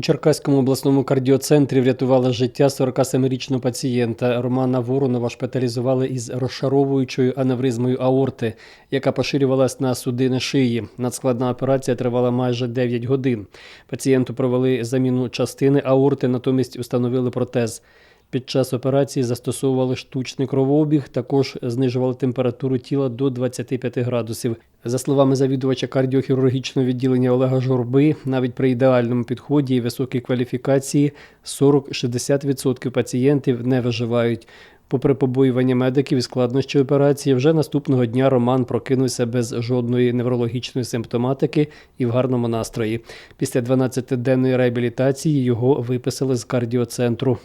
Черкаському обласному кардіоцентрі врятували життя 47-річного пацієнта. Романа Воронова шпиталізували із розшаровуючою аневризмою аорти, яка поширювалась на судини шиї. Надскладна операція тривала майже 9 годин. Пацієнту провели заміну частини аорти, натомість установили протез. Під час операції застосовували штучний кровообіг, також знижували температуру тіла до 25 градусів. За словами завідувача кардіохірургічного відділення Олега Журби, навіть при ідеальному підході і високій кваліфікації 40-60% пацієнтів не виживають. Попри побоювання медиків і складнощі операції, вже наступного дня Роман прокинувся без жодної неврологічної симптоматики і в гарному настрої. Після 12-денної реабілітації його виписали з кардіоцентру.